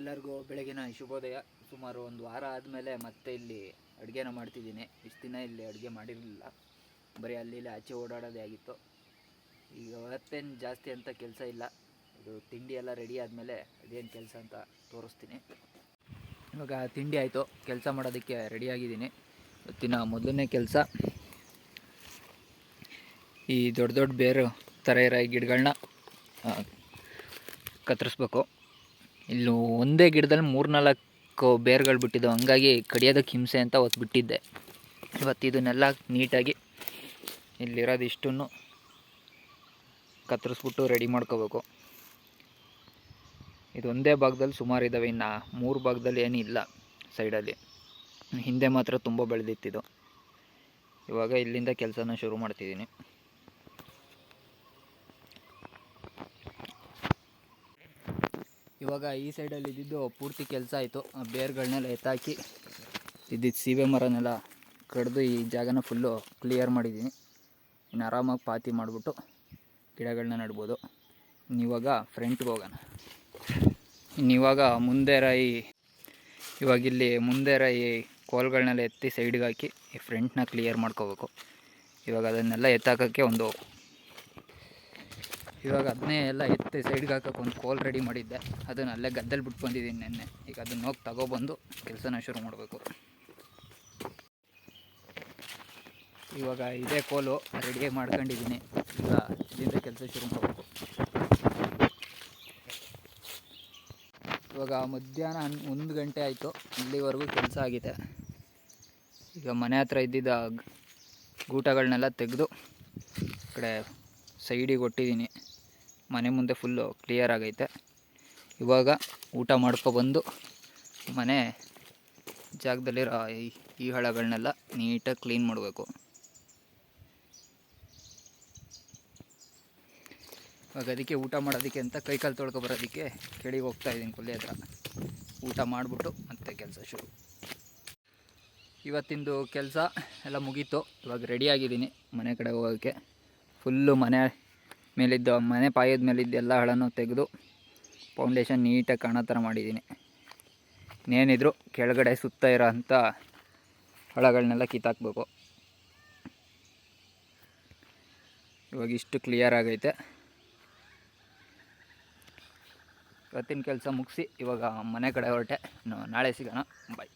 ಎಲ್ಲರಿಗೂ ಬೆಳಗಿನ ಶುಭೋದಯ. ಸುಮಾರು ಒಂದು ವಾರ ಆದಮೇಲೆ ಮತ್ತೆ ಇಲ್ಲಿ ಅಡುಗೆನ ಮಾಡ್ತಿದ್ದೀನಿ. ಇಷ್ಟು ದಿನ ಇಲ್ಲಿ ಅಡುಗೆ ಮಾಡಿರಲಿಲ್ಲ. ಬರೀ ಅಲ್ಲಿ ಆಚೆ ಓಡಾಡೋದೇ ಆಗಿತ್ತು. ಈಗ ಅವತ್ತೇನು ಜಾಸ್ತಿ ಅಂತ ಕೆಲಸ ಇಲ್ಲ. ಇದು ತಿಂಡಿ ಎಲ್ಲ ರೆಡಿ ಆದಮೇಲೆ ಅದೇನು ಕೆಲಸ ಅಂತ ತೋರಿಸ್ತೀನಿ. ಇವಾಗ ತಿಂಡಿ ಆಯಿತು. ಕೆಲಸ ಮಾಡೋದಕ್ಕೆ ರೆಡಿಯಾಗಿದ್ದೀನಿ ಇವತ್ತಿನ ಮೊದಲನೇ ಕೆಲಸ. ಈ ದೊಡ್ಡ ದೊಡ್ಡ ಬೇರು ಥರ ಇರೋ ಗಿಡಗಳನ್ನ ಕತ್ತರಿಸ್ಬೇಕು. ಇಲ್ಲಿ ಒಂದೇ ಗಿಡದಲ್ಲಿ ಮೂರ್ನಾಲ್ಕು ಬೇರ್ಗಳು ಬಿಟ್ಟಿದ್ದವು. ಹಂಗಾಗಿ ಕಡಿಯೋದಕ್ಕೆ ಹಿಂಸೆ ಅಂತ ಅವತ್ತು ಬಿಟ್ಟಿದ್ದೆ. ಇವತ್ತು ಇದನ್ನೆಲ್ಲ ನೀಟಾಗಿ ಇಲ್ಲಿರೋದು ಇಷ್ಟನ್ನು ಕತ್ತರಿಸ್ಬಿಟ್ಟು ರೆಡಿ ಮಾಡ್ಕೋಬೇಕು. ಇದು ಒಂದೇ ಭಾಗದಲ್ಲಿ ಸುಮಾರು ಇದ್ದಾವೆ ಇನ್ನು ಮೂರು ಭಾಗದಲ್ಲಿ ಏನಿಲ್ಲ ಸೈಡಲ್ಲಿ. ಹಿಂದೆ ಮಾತ್ರ ತುಂಬ ಬೆಳೆದಿತ್ತಿದು ಇವಾಗ ಇಲ್ಲಿಂದ ಕೆಲಸನ ಶುರು ಮಾಡ್ತಿದ್ದೀನಿ. ಇವಾಗ ಈ ಸೈಡಲ್ಲಿ ಇದ್ದಿದ್ದು ಪೂರ್ತಿ ಕೆಲಸ ಆಯಿತು. ಬೇರ್ಗಳನ್ನೆಲ್ಲ ಎತ್ತಾಕಿ ಇದ್ದಿದ್ದ ಸೀಬೆ ಮರನೆಲ್ಲ ಕಡಿದು ಈ ಜಾಗನ ಫುಲ್ಲು ಕ್ಲಿಯರ್ ಮಾಡಿದ್ದೀನಿ ಇನ್ನು ಆರಾಮಾಗಿ ಪಾತಿ ಮಾಡಿಬಿಟ್ಟು ಗಿಡಗಳನ್ನ ನೆಡ್ಬೋದು. ಇನ್ನಿವಾಗ ಫ್ರಂಟ್ಗೆ ಹೋಗೋಣ. ಇನ್ನಿವಾಗ ಮುಂದೆ ರಾಯಿ ಇವಾಗ ಇಲ್ಲಿ ಮುಂದೆ ರಾಯಿ ಕೋಲ್ಗಳನ್ನೆಲ್ಲ ಎತ್ತಿ ಸೈಡ್ಗೆ ಹಾಕಿ ಈ ಫ್ರಂಟ್ನ ಕ್ಲಿಯರ್ ಮಾಡ್ಕೋಬೇಕು. ಇವಾಗ ಅದನ್ನೆಲ್ಲ ಎತ್ತಾಕೋಕ್ಕೆ ಒಂದು ಇವಾಗ ಅದನ್ನೇ ಎಲ್ಲ ಎತ್ತಿ ಸೈಡ್ಗೆ ಹಾಕೋಕೆ ಒಂದು ಕೋಲ್ ರೆಡಿ ಮಾಡಿದ್ದೆ. ಅದನ್ನು ಅಲ್ಲೇ ಗದ್ದಲ್ಲಿ ಬಿಟ್ಟು ಬಂದಿದ್ದೀನಿ ನೆನ್ನೆ. ಈಗ ಅದನ್ನ ಹೋಗಿ ತಗೊಬಂದು ಕೆಲಸನ ಶುರು ಮಾಡಬೇಕು. ಇವಾಗ ಇದೇ ಕೋಲು ರೆಡಿ ಮಾಡ್ಕೊಂಡಿದ್ದೀನಿ. ಈಗ ಇಲ್ಲಿಂದ ಕೆಲಸ ಶುರು ಮಾಡಬೇಕು. ಇವಾಗ ಮಧ್ಯಾಹ್ನ ಹನ್, ಒಂದು ಗಂಟೆ ಆಯಿತು. ಇಲ್ಲಿವರೆಗೂ ಕೆಲಸ ಆಗಿದೆ. ಈಗ ಮನೆ ಹತ್ರ ಇದ್ದಿದ್ದ ಗೂಟಗಳನ್ನೆಲ್ಲ ತೆಗೆದು ಕಡೆ ಸೈಡಿಗೆ ಒಟ್ಟಿದ್ದೀನಿ. ಮನೆ ಮುಂದೆ ಫುಲ್ಲು ಕ್ಲಿಯರ್ ಆಗೈತೆ. ಇವಾಗ ಊಟ ಮಾಡ್ಕೊಬಂದು ಮನೆ ಜಾಗದಲ್ಲಿರೋ ಈ ಹಳಗಳನ್ನೆಲ್ಲ ನೀಟಾಗಿ ಕ್ಲೀನ್ ಮಾಡಬೇಕು. ಇವಾಗ ಅದಕ್ಕೆ ಊಟ ಮಾಡೋದಕ್ಕೆ ಅಂತ ಕೈಕಾಲು ತೊಳ್ಕೊ ಬರೋದಕ್ಕೆ ಕೆಳಗೆ ಹೋಗ್ತಾ ಇದ್ದೀನಿ ಕೊಲ್ಲಿ ಹತ್ರ. ಊಟ ಮಾಡಿಬಿಟ್ಟು ಮತ್ತೆ ಕೆಲಸ ಶುರು. ಇವತ್ತಿಂದು ಕೆಲಸ ಎಲ್ಲ ಮುಗೀತು. ಇವಾಗ ರೆಡಿಯಾಗಿದ್ದೀನಿ ಮನೆ ಕಡೆ ಹೋಗೋಕ್ಕೆ ಫುಲ್ಲು ಮನೆ ಮೇಲಿದ್ದ ಮನೆ ಪಾಯದ ಮೇಲಿದ್ದ ಎಲ್ಲ ಹಳನ್ನು ತೆಗೆದು ಫೌಂಡೇಶನ್ ನೀಟಾಗಿ ಕಾಣೋ ಥರ ಮಾಡಿದ್ದೀನಿ. ಇನ್ನೇನಿದ್ರು ಕೆಳಗಡೆ ಸುತ್ತ ಇರೋ ಅಂಥ ಹಳಗಳನ್ನೆಲ್ಲ ಕಿತ್ತಾಕ್ಬೇಕು. ಇವಾಗ ಇಷ್ಟು ಕ್ಲಿಯರ್ ಆಗೈತೆ. ಇವತ್ತಿನ ಕೆಲಸ ಮುಗಿಸಿ ಇವಾಗ ಮನೆ ಕಡೆ ಹೊರಟೆ. ನಾಳೆ ಸಿಗೋಣ. ಬಾಯ್